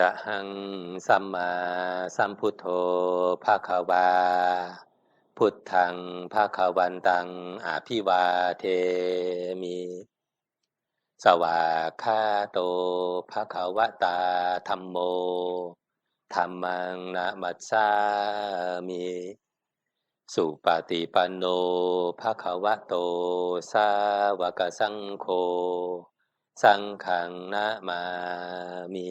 ระหังสัมมาสัมพุทโธภาควา พุทธังภาควันตังอาภิวาเทมิ สวากขาโตภาควตาธรรมโมธรรมังนะมัสสามิสุปฏิปันโนภาควโต สาวกสังโฆ สังฆังนะมามิ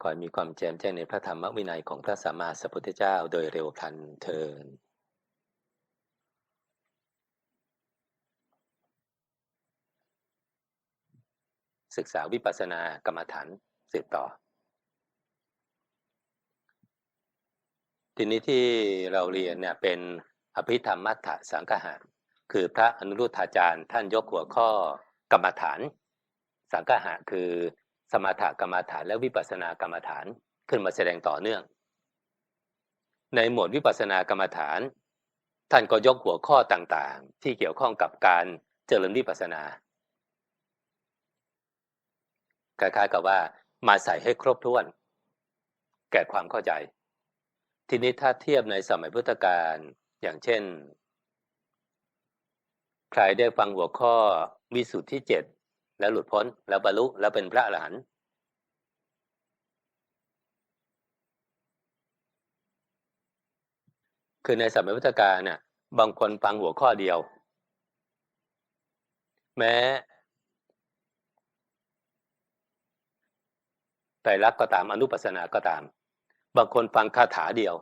ขอให้มีความแจ่มแจ้งในพระธรรมวินัยของพระสัมมาสัมพุทธเจ้าโดยเร็วพลันเทินศึกษาวิปัสสนากรรมฐานสืบต่อ ทีนี้ที่เราเรียนเนี่ยเป็นอภิธรรมมัทธสังคหะคือพระอนุรุทธาจารย์ท่านยกหัวข้อกรรมฐาน สังคหะคือ สมถกรรมฐานและวิปัสสนากรรมฐานขึ้นมาแสดงต่อเนื่อง ในหมวดวิปัสสนากรรมฐาน ท่านก็ยกหัวข้อต่างๆ ที่เกี่ยวข้องกับการเจริญวิปัสสนาคล้ายๆกับว่ามาใส่ให้ครบถ้วน แก่ความเข้าใจ ทีนี้ถ้าเทียบในสมัยพุทธกาลอย่างเช่น ใครได้ฟังหัวข้อวิสุทธิเจ็ด แล้วหลุดพ้น แล้วบรรลุแล้วเป็นพระอรหันต์คือในสมัยพุทธกาลน่ะ บางคนฟังหัวข้อเดียว แม้ไตรลักษณ์ก็ตามอนุปัสสนาก็ตาม บางคนฟังคาถาเดียว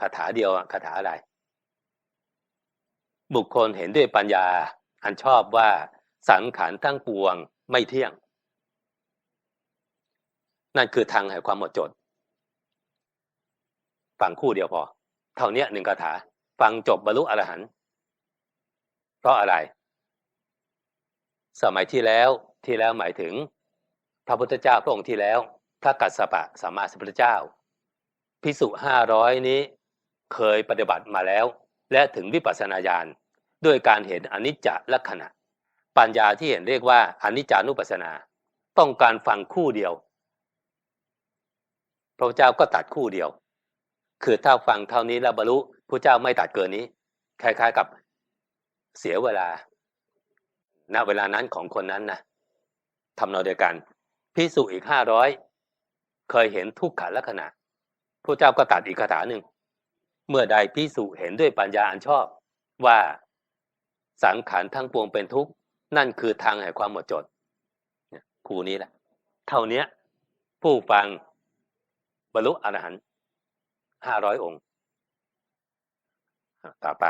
คาถาเดียวคาถาอะไร บุคคลเห็นด้วยปัญญาอันชอบว่า สังขารทั้งปวงไม่เที่ยง นั่นคือทางแห่งความหมดจด ฟังคู่เดียวพอ เท่านี้หนึ่งคาถา ฟังจบบรรลุอรหันต์เพราะอะไร สมัยที่แล้วที่แล้วหมายถึง พระพุทธเจ้าพระองค์ที่แล้วพระกัสสปะสัมมาสัมพุทธเจ้า พิสุห้าร้อยนี้เคยปฏิบัติมาแล้ว และถึงวิปัสสนาญาณด้วยการเห็นอนิจจลักษณะ ปัญญาที่เห็นเรียกว่าอนิจจานุปัสสนา ต้องการฟังคู่เดียว พระเจ้าก็ตัดคู่เดียว คือถ้าฟังเท่านี้แล้วบรรลุพระเจ้าไม่ตัดเกินนี้ คล้ายๆกับเสียเวลา ณ เวลานั้นของคนนั้นนะทำนองเดียวกันพิสุอีกห้าร้อยเคยเห็นทุกขันลักษณะพระเจ้าก็ตัดอีกคาถาหนึ่ง เมื่อใดพิสุเห็นด้วยปัญญาอันชอบว่าสังขารทั้งปวงเป็นทุกข์ นั่นคือทางแห่งความหมดจดครูนี้แหละ เท่านี้ผู้ฟังบรรลุอรหันต์ห้าร้อยองค์ ต่อไป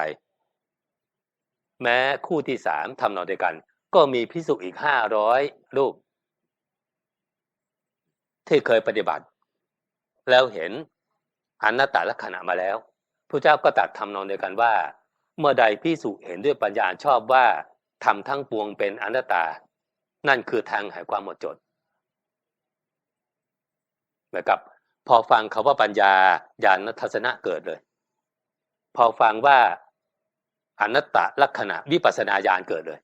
แม้คู่ที่สามทำนองเดียวกัน ก็มีพิสุอีกห้าร้อยรูป ที่เคยปฏิบัติ แล้วเห็นอนัตตลักษณะมาแล้วพระเจ้าก็ตัดทำนองเดียวกันว่า เมื่อใดพิสุเห็นด้วยปัญญาชอบว่า ทำทั้งปวงเป็นอนัตตา นั่นคือทางห่งความหมดจดนะครับ พอฟังคาว่าปัญญาญาณทัศนะเกิดเลย พอฟังว่าอนัตตลักษณะวิปัสนาญาณเกิดเลย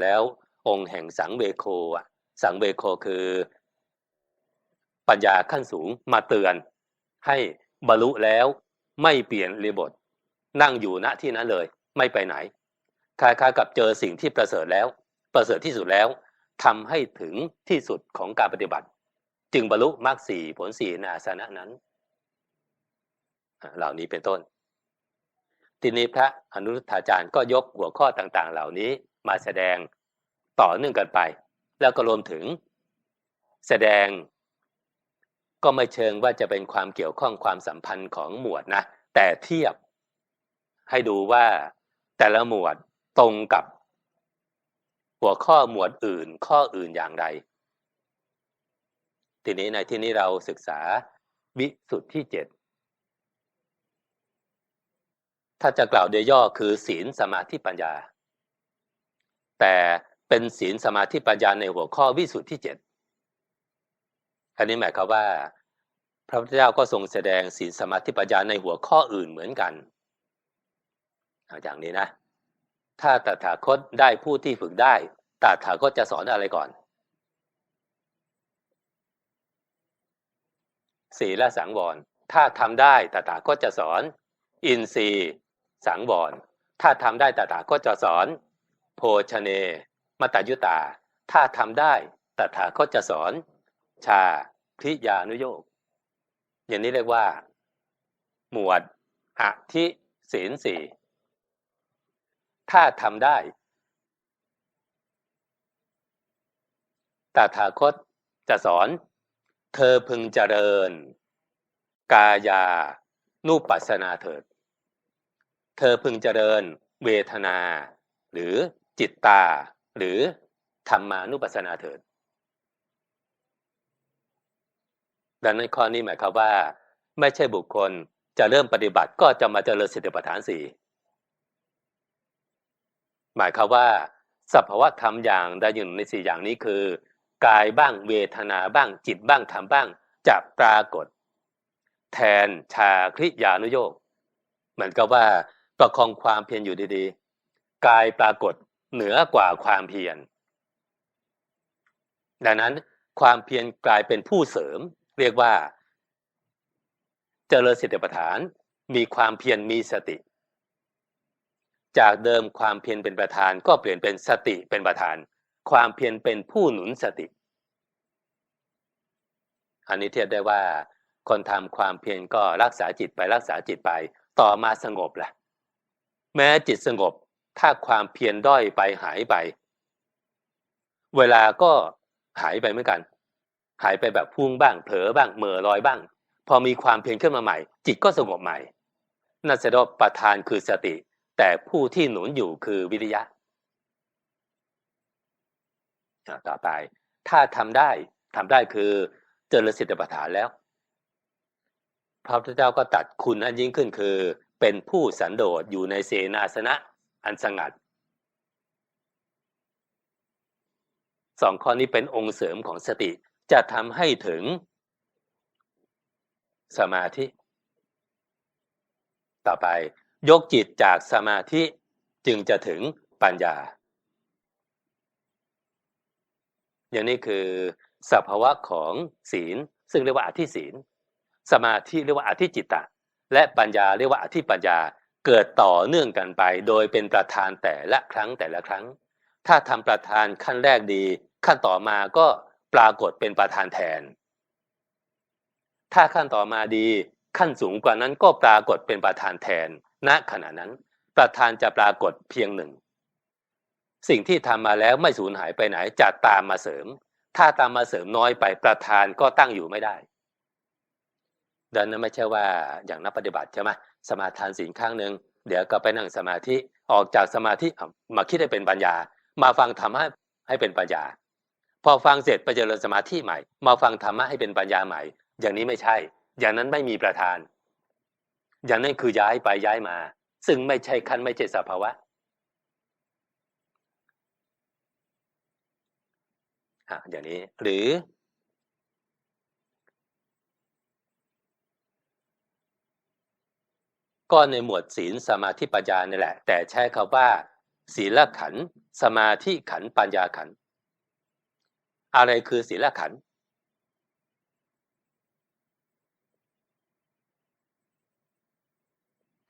แล้วองค์แห่งสังเวโคอะสังเวโคคือ ปัญญาขั้นสูงมาเตือนให้บรรลุแล้วไม่เปลี่ยนเรียบท นั่งอยู่ณที่นั้นเลย ไม่ไปไหนคล้ายๆกับเจอสิ่งที่ประเสริฐแล้ว ประเสริฐที่สุดแล้วทำให้ถึงที่สุดของการปฏิบัติ จึงบรรลุมรรคสี่ผลสี่นาสนะนั้น เหล่านี้เป็นต้น ทีนี้พระอนุรุทธาจารย์ก็ยกหัวข้อต่างๆ เหล่านี้มาแสดงต่อเนื่องกันไป แล้วก็รวมถึงแสดงก็ไม่เชิงว่าจะเป็นความเกี่ยวข้องความสัมพันธ์ของหมวดนะ แต่เทียบ ให้ดูว่าแต่ละหมวดตรงกับ หัวข้อหมวดอื่น ข้ออื่นอย่างไรทีนี้ในที่นี้เราศึกษาวิสุทธิเจ็ดถ้าจะกล่าวโดยย่อคือศีลสมาธิปัญญา แต่เป็นศีลสมาธิปัญญาในหัวข้อวิสุทธิเจ็ดอันนี้หมายความว่า พระพุทธเจ้าก็ทรงแสดงศีลสมาธิปัญญาในหัวข้ออื่นเหมือนกัน อย่างนี้นะ ถ้าตถาคตได้ผู้ที่ฝึกได้ตถาคตจะสอนอะไรก่อน ศีลสังวร ถ้าทำได้ตถาคตจะสอน อินทรีย์สังวร ถ้าทำได้ตถาคตจะสอน โภชเน มตยุตา ถ้าทำได้ตถาคตจะสอน ชาคริยานุโยกอย่างนี้เรียกว่า หมวดอธิศีลสี่ ถ้าทำได้ ตถาคตจะสอน เธอพึงเจริญ กายา นุปัสสนาเถิด เธอพึงเจริญ เวทนา หรือจิตตา หรือธรรมานุปัสสนาเถิด ดังนั้นข้อนี้หมายความว่า ไม่ใช่บุคคลจะเริ่มปฏิบัติก็จะมาเจริญสติปัฏฐานสี่ หมายความว่าสภาวะธรรมอย่างใดอย่างหนึ่งในสี่อย่างนี้คือ กายบ้างเวทนาบ้างจิตบ้างธรรมบ้างจะปรากฏ แทนชาคริยานุโยกเหมือนกับว่าประคองความเพียรอยู่ดีๆ กายปรากฏเหนือกว่าความเพียร ดังนั้นความเพียรกลายเป็นผู้เสริม เรียกว่า เจริญสติปัฏฐาน มีความเพียรมีสติ จากเดิมความเพียรเป็นประธานก็เปลี่ยนเป็นสติเป็นประธาน ความเพียรเป็นผู้หนุนสติ อันนี้เทียบได้ว่า คนทำความเพียรก็รักษาจิตไปรักษาจิตไป ต่อมาสงบแหละแม้จิตสงบถ้าความเพียรด้อยไปหายไป เวลาก็หายไปเหมือนกัน หายไปแบบพุ่งบ้าง เผลอบ้างเหม่อลอยบ้าง พอมีความเพียรขึ้นมาใหม่ จิตก็สงบใหม่นั่นแสดงประธานคือสติ แต่ผู้ที่หนุนอยู่คือวิริยะต่อไป ถ้าทำได้ทำได้คือเจริญสิทธิปัฏฐานแล้ว พระพุทธเจ้าก็ตัดคุณอันยิ่งขึ้นคือ เป็นผู้สันโดษอยู่ในเสนาสนะอันสงัดสองข้อนี้เป็นองค์เสริมของสติจะทำให้ถึงสมาธิ ต่อไป ยกจิตจากสมาธิจึงจะถึงปัญญา อย่างนี้คือสภาวะของศีล ซึ่งเรียกว่าอธิศีล สมาธิเรียกว่าอธิจิตตะ และปัญญาเรียกว่าอธิปัญญาเกิดต่อเนื่องกันไป โดยเป็นประธานแต่ละครั้งแต่ละครั้ง ถ้าทำประธานขั้นแรกดี ขั้นต่อมาก็ปรากฏเป็นประธานแทน ถ้าขั้นต่อมาดีขั้นสูงกว่านั้นก็ปรากฏเป็นประธานแทน ณขณะนั้น ประธานจะปรากฏเพียงหนึ่ง สิ่งที่ทำมาแล้วไม่สูญหายไปไหนจะตามมาเสริม ถ้าตามมาเสริมน้อยไปประธานก็ตั้งอยู่ไม่ได้ดังนั้นไม่ใช่ว่าอย่างนักปฏิบัติใช่ไหมสมาทานสิ่งข้างหนึ่งเดี๋ยวก็ไปนั่งสมาธิออกจากสมาธิมาคิดให้เป็นปัญญา มาฟังธรรมะให้เป็นปัญญา พอฟังเสร็จไปเจริญสมาธิใหม่ มาฟังธรรมะให้เป็นปัญญาใหม่ อย่างนี้ไม่ใช่ อย่างนั้นไม่มีประธาน อย่างนั้นคือย้ายไปย้ายมา ซึ่งไม่ใช่ขั้นไม่ใช่สภาวะอย่างนี้หรือ ก็ในหมวดศีลสมาธิปัญญานี่แหละ แต่ใช้คาว่า ศีลขัน สมาธิขันปัญญาขัน อะไรคือศีลขัน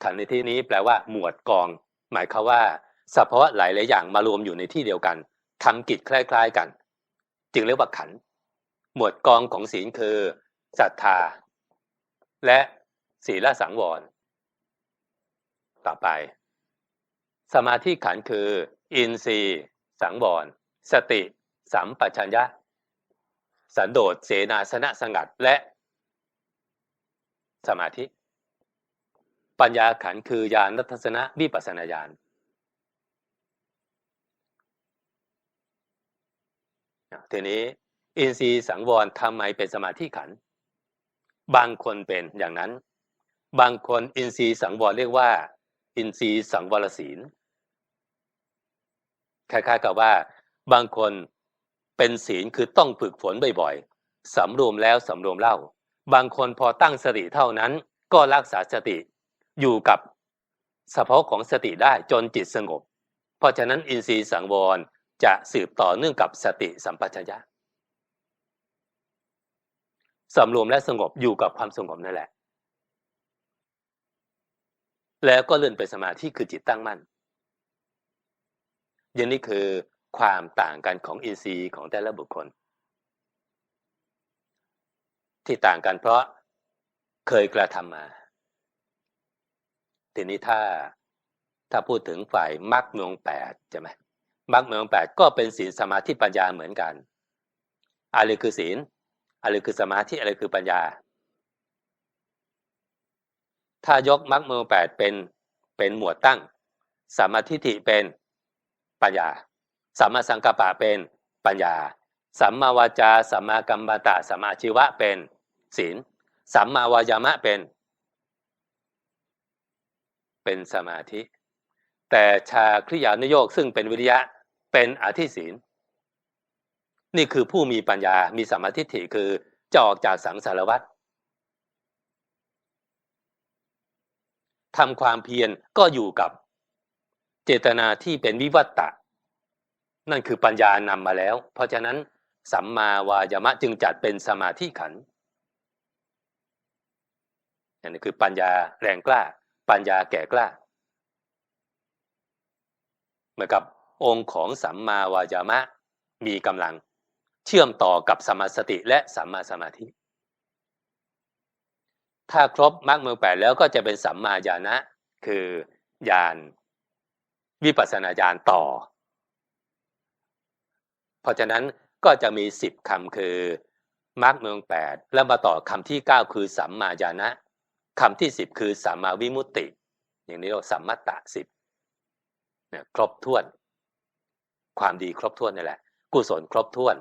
ขันในที่นี้แปลว่า หมวดกอง หมายความว่าสภาวะหลายหลายอย่างมารวมอยู่ในที่เดียวกันทำกิจคล้าย ๆกัน จึงเรียกว่าขัน หมวดกองของศีลคือศรัทธา และศีลสังวร ต่อไป สมาธิขันคือ อินทรีย์สังวร สติ สัมปชัญญะ สันโดษเสนาสนะสงัดและสมาธิ ปัญญาขันคือญาณทัศนะวิปัสนาญาณทีนี้อินทรีย์สังวรทำไมเป็นสมาธิขัน บางคนเป็นอย่างนั้น บางคนอินทรีย์สังวรเรียกว่า อินทรีย์สังวรศีลคล้ายๆกับว่า บางคนเป็นศีลคือต้องฝึกฝนบ่อยๆสำรวมแล้วสำรวมเล่า บางคนพอตั้งสติเท่านั้น ก็รักษาสติ อยู่กับสภาวะของสติได้จนจิตสงบ เพราะฉะนั้นอินทรีย์สังวรจะสืบต่อเนื่องกับสติสัมปชัญญะสำรวมและสงบอยู่กับความสงบนั่นแหละ แล้วก็เลื่อนไปสมาธิคือจิตตั้งมั่นย่างนี้คือความต่างกันของอินทรีย์ของแต่ละบุคคล ที่ต่างกันเพราะเคยกระทำมา ทีนี้ถ้าถ้าพูดถึงฝ่ายมรรคเมืองแปดใช่ไหมมรรคเมืองแปดก็เป็นศีลสมาธิปัญญาเหมือนกัน อะไรคือศีล อะไรคือสมาธิอะไรคือปัญญา ถ้ายกมรรคเมืองแปดเป็นเป็นหมวดตั้งสมาธิิเป็นปัญญาสัมมาสังกัปปะเป็นปัญญาสัมมาวาจาสัมมากัมมันตะสัมมาชีวะเป็นศีลสัมมาวายามะเป็น เป็นสมาธิ แต่ชาคริยานุโยกซึ่งเป็นวิริยะเป็นอธิศีลนี่คือผู้มีปัญญา มีสมาธิถิคือจะออกจากสังสารวัฏทำความเพียรก็อยู่กับเจตนาที่เป็นวิวัตตะ นั่นคือปัญญานำมาแล้ว เพราะฉะนั้น สัมมาวายามะจึงจัดเป็นสมาธิขันอันนี้คือปัญญาแรงกล้า ปัญญาแก่กล้า เหมือนกับองค์ของสัมมาวายามะมีกำลังเชื่อมต่อกับสมาสติและสัมมาสมาธิ ถ้าครบมรรคเมืองแปดแล้วก็จะเป็นสัมมาญาณะคือญาณวิปัสสนาญาณต่อ เพราะฉะนั้นก็จะมีสิบคำคือมรรคเมืองแปดแล้วมาต่อคำที่เก้าคือสัมมาญาณะ คำที่สิบคือสัมมาวิมุตติ อย่างนี้เรียกสัมมัตตะสิบเนี่ยครบถ้วน ความดีครบถ้วนนี่แหละ กุศลครบถ้วน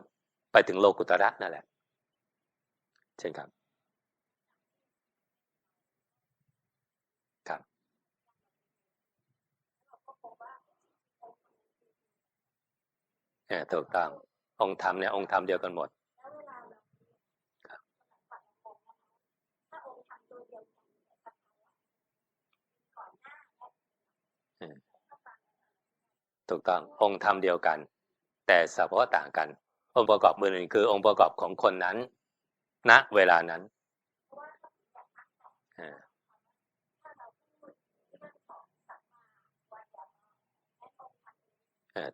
ไปถึงโลกุตระนั่นแหละ เช่นครับเนี่ยถูกต้ององค์ธรรมเนี่ยองค์ธรรมเดียวกันหมด ถูกต้ององค์ธรรมเดียวกัน แต่สภาวะต่างกัน องค์ประกอบมือหนึ่งคือองค์ประกอบของคนนั้น ณเวลานั้น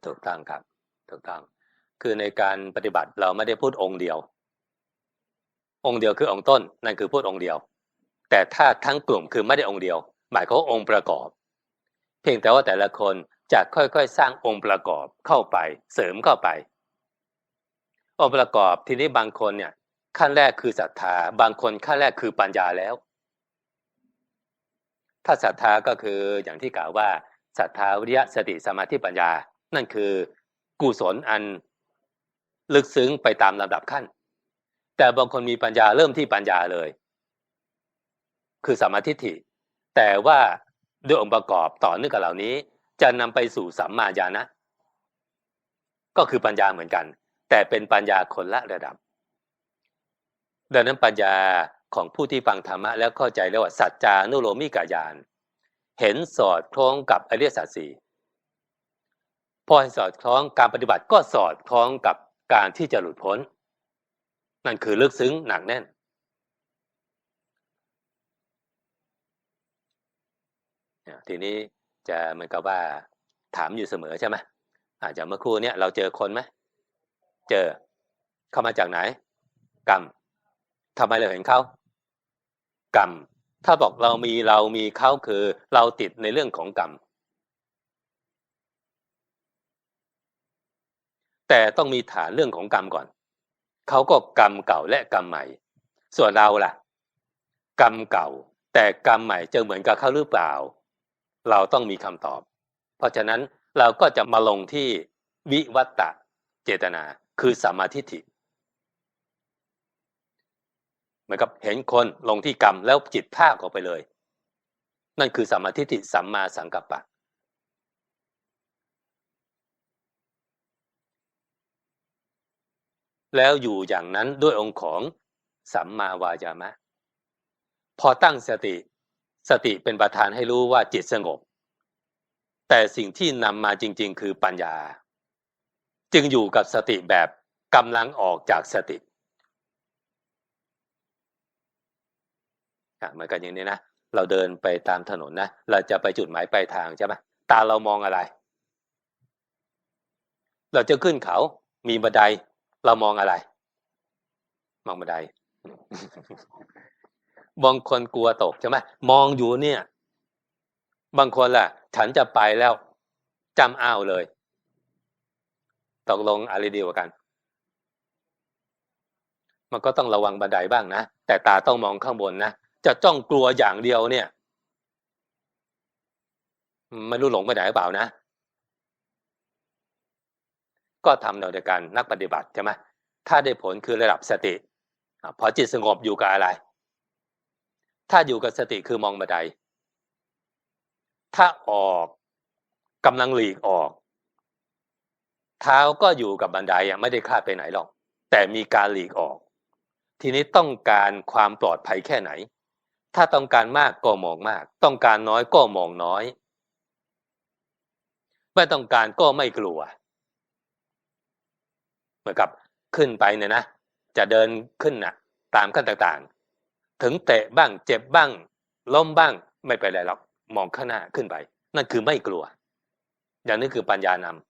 ถูกต้องครับถูกต้อง คือในการปฏิบัติเราไม่ได้พูดองค์เดียว องค์เดียวคือองค์ต้นนั่นคือพูดองค์เดียว แต่ถ้าทั้งกลุ่มคือไม่ได้องค์เดียว หมายควาองค์ประกอบ เพียงแต่ว่าแต่ละคน จะค่อยๆ สร้างองค์ประกอบเข้าไปเสริมเข้าไป องค์ประกอบทีนี้บางคนเนี่ยขั้นแรกคือศรัทธา บางคนขั้นแรกคือปัญญาแล้ว ถ้าศรัทธาก็คืออย่างที่กล่าวว่าศรัทธาวิริยะสติสมาธิปัญญา นั่นคือกุศลอันลึกซึ้งไปตามลำดับขั้น แต่บางคนมีปัญญาเริ่มที่ปัญญาเลย คือสมาธิิแต่ว่าด้วยองค์ประกอบต่อเนื่องกับเหล่านี้ จะนำไปสู่สัมมาญาณะก็คือปัญญาเหมือนกัน แต่เป็นปัญญาคนละระดับ ดังนั้นปัญญาของผู้ที่ฟังธรรมะแล้วเข้าใจแล้วว่าสัจจานุโลมิกายานเห็นสอดคล้องกับอริยสัจสี่พอให้สอดคล้องการปฏิบัติก็สอดคล้องกับการที่จะหลุดพ้น นั่นคือลึกซึ้งหนักแน่น ทีนี้ จะเหมือนกับว่าถามอยู่เสมอใช่ไหมอาจจะเมื่อครู่เนี้ยเราเจอคนไหมเจอเข้ามาจากไหน กรรมทำไมเราเห็นเขากรรมถ้าบอกเรามีเรามีเขาคือ เราติดในเรื่องของกรรมแต่ต้องมีฐานเรื่องของกรรมก่อน เขาก็กรรมเก่าและกรรมใหม่ ส่วนเราล่ะ กรรมเก่า แต่กรรมใหม่จะเหมือนกับเขาหรือเปล่า เราต้องมีคำตอบ เพราะฉะนั้นเราก็จะมาลงที่วิวัตตะเจตนา คือสัมมาทิฏฐิเหมือนกับเห็นคนลงที่กรรมแล้วจิตภาคออกไปเลย นั่นคือสัมมาทิฏฐิสัมมาสังกัปปะ แล้วอยู่อย่างนั้นด้วยองค์ของสัมมาวายามะ พอตั้งสติ สติเป็นประธานให้รู้ว่าจิตสงบ แต่สิ่งที่นำมาจริง ๆ คือปัญญา จึงอยู่กับสติแบบกำลังออกจากสติเหมือนกันอย่างนี้นะเราเดินไปตามถนนนะเราจะไปจุดหมายปลายทางใช่ไหมตาเรามองอะไร เราจะขึ้นเขา มีบันได เรามองอะไร มองบันได บางคนกลัวตกใช่ไหมมองอยู่เนี่ย บางคนล่ะ ฉันจะไปแล้วจำอ้าวเลย ตกลงอะไรดีกว่ากัน มันก็ต้องระวังบันไดบ้างนะ แต่ตาต้องมองข้างบนนะ จะจ้องกลัวอย่างเดียวเนี่ย ไม่รู้หลงไปไหนหรือเปล่านะ ก็ทำแนวเดียวกันนักปฏิบัติใช่ไหมถ้าได้ผลคือระดับสติ พอจิตสงบอยู่กับอะไร ถ้าอยู่กับสติคือมองบันได ถ้าออกกำลังหลีกออก เท้าก็อยู่กับบันไดยังไม่ได้คลาดไปไหนหรอก แต่มีการหลีกออก ทีนี้ต้องการความปลอดภัยแค่ไหน ถ้าต้องการมากก็มองมาก ต้องการน้อยก็มองน้อย ไม่ต้องการก็ไม่กลัว เหมือนกับขึ้นไปเนี่ยนะ จะเดินขึ้นนะ่ะ ตามขั้นต่างๆ ถึงเตะบ้างเจ็บบ้าง ล้มบ้างไม่ไปไรหรอกมองข้างหน้าขึ้นไป นั่นคือไม่กลัว อย่างนี้คือปัญญานำ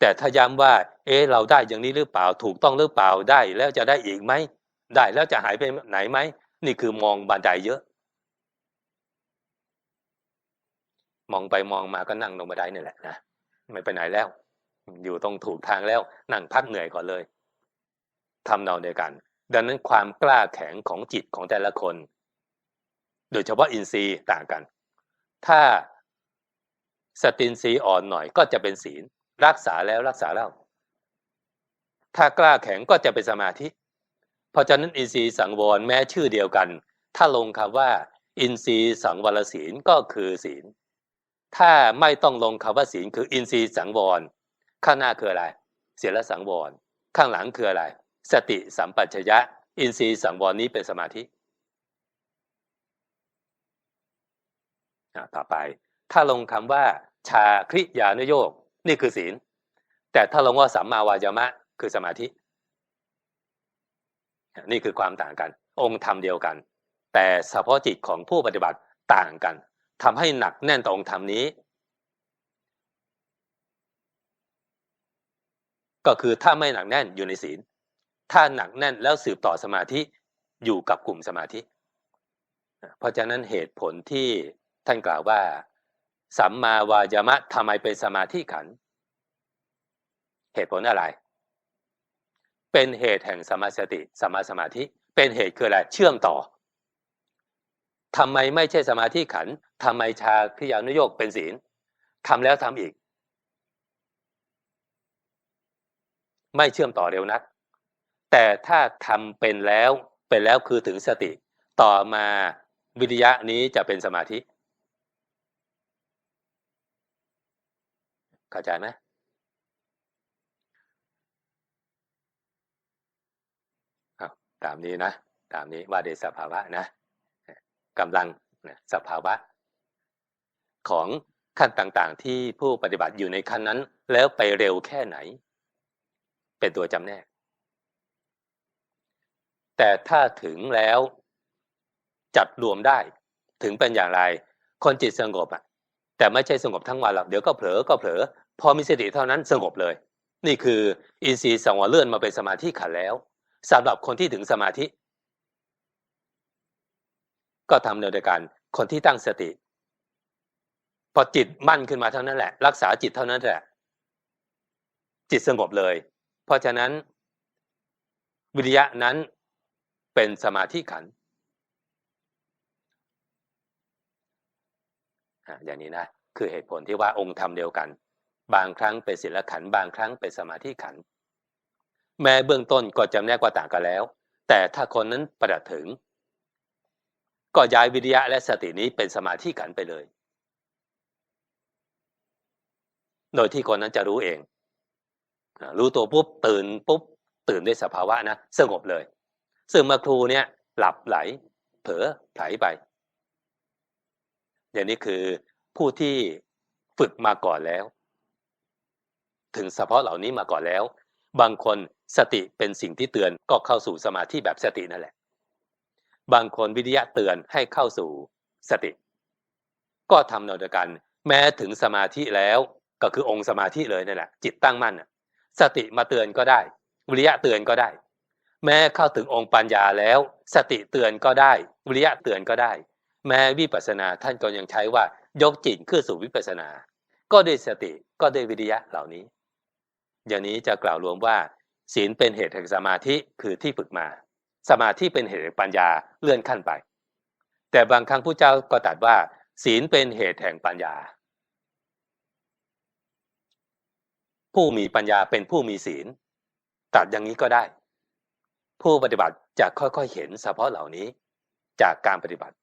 แต่ถ้าย้ำว่า เอ๊เราได้อย่างนี้หรือเปล่าถูกต้องหรือเปล่าได้แล้วจะได้อีกไหมได้แล้วจะหายไปไหนไหมนี่คือมองบันไดเยอะ มองไปมองมาก็นั่งลงบันไดนี่แหละนะไม่ไปไหนแล้ว อยู่ตรงถูกทางแล้วนั่งพักเหนื่อยก่อนเลยทำนองเดียวกัน ดังนั้นความกล้าแข็งของจิตของแต่ละคน โดยเฉพาะอินทรีย์ต่างกัน ถ้าสตินทรีย์อ่อนหน่อยก็จะเป็นศีล รักษาแล้วรักษาแล้วถ้ากล้าแข็งก็จะเป็นสมาธิ เพราะฉะนั้นอินทรีย์สังวรแม้ชื่อเดียวกัน ถ้าลงคำว่า อินทรีย์สังวรศีลก็คือศีล ถ้าไม่ต้องลงคำว่าศีลคืออินทรีย์สังวรข้างหน้าคืออะไร เสียละสังวรข้างหลังคืออะไร สติสัมปชัญญะ อินทรีย์สังวรนี้เป็นสมาธิต่อไป ถ้าลงคำว่า ชาคริยานโยกนี่คือศีล แต่ถ้าลงว่าสัมมาวายามะคือสมาธิ นี่คือความต่างกัน องค์ธรรมเดียวกัน แต่เฉพาะจิตของผู้ปฏิบัติต่างกันทำให้หนักแน่นต่อองค์ธรรมนี้ ก็คือถ้าไม่หนักแน่นอยู่ในศีล ถ้าหนักแน่นแล้วสืบต่อสมาธิอยู่กับกลุ่มสมาธิ เพราะฉะนั้นเหตุผลที่ท่านกล่าวว่าสัมมาวายามะทำไมเป็นสมาธิขัน เหตุผลอะไร เป็นเหตุแห่งสมาสติสมาสมาธิ เป็นเหตุคืออะไรเชื่อมต่อทำไมไม่ใช่สมาธิขันทำไมชาพิยานุโยกเป็นศีลทำแล้วทำอีก ไม่เชื่อมต่อเร็วนัก แต่ถ้าทำเป็นแล้วเป็นแล้วคือถึงสติ ต่อมาวิริยะนี้จะเป็นสมาธิ เข้าใจไหมตามนี้นะตามนี้ว่าเดสภาวะนะกำลังสภาวะ ของขั้นต่างๆ ที่ผู้ปฏิบัติอยู่ในขั้นนั้น แล้วไปเร็วแค่ไหน เป็นตัวจำแนก แต่ถ้าถึงแล้วจัดรวมได้ ถึงเป็นอย่างไร คนจิตสงบอะ แต่ไม่ใช่สงบทั้งวันหรอกเดี๋ยวก็เผลอก็เผลอ พอมีสติเท่านั้นสงบเลย นี่คืออินทรีย์สังวรเลื่อนมาเป็นสมาธิขันแล้วสำหรับคนที่ถึงสมาธิ ก็ทำเดียวกันคนที่ตั้งสติ พอจิตมั่นขึ้นมาเท่านั้นแหละ รักษาจิตเท่านั้นแหละ จิตสงบเลย เพราะฉะนั้นวิริยะนั้น เป็นสมาธิขันอย่างนี้นะคือเหตุผลที่ว่าองค์ธรรมเดียวกัน บางครั้งเป็นศีลขันบางครั้งเป็นสมาธิขันแม้เบื้องต้นก็จำแนกว่าต่างกันแล้ว แต่ถ้าคนนั้นประดับถึง ก็ย้ายวิริยะและสตินี้เป็นสมาธิขันไปเลย โดยที่คนนั้นจะรู้เอง รู้ตัวปุ๊บตื่นปุ๊บตื่นด้วยสภาวะนะสงบเลย ซึ่งเมื่อครูเนี่ยหลับไหล เผลอไผลไป อย่างนี้คือผู้ที่ฝึกมาก่อนแล้ว ถึงเฉพาะเหล่านี้มาก่อนแล้ว บางคนสติเป็นสิ่งที่เตือนก็เข้าสู่สมาธิแบบสตินั่นแหละ บางคนวิทยะเตือนให้เข้าสู่สติ ก็ทำนองเดียวกันแม้ถึงสมาธิแล้วก็คือองค์สมาธิเลยนั่นแหละจิตตั้งมั่นสติมาเตือนก็ได้ วิริยะเตือนก็ได้ แม้เข้าถึงองค์ปัญญาแล้ว สติเตือนก็ได้วิริยะเตือนก็ได้ แม้วิปัสสนาท่านก็ยังใช้ว่ายกจิตขึ้นสู่วิปัสสนา ก็ด้วยสติก็ด้วยวิริยะเหล่านี้ อย่างนี้จะกล่าวรวมว่า ศีลเป็นเหตุแห่งสมาธิคือที่ฝึกมา สมาธิเป็นเหตุแห่งปัญญาเลื่อนขั้นไป แต่บางครั้งผู้เจ้าก็ตรัสว่า ศีลเป็นเหตุแห่งปัญญา ผู้มีปัญญาเป็นผู้มีศีลตรัสอย่างนี้ก็ได้ ผู้ปฏิบัติจะค่อยๆเห็นเฉพาะเหล่านี้จากการปฏิบัติ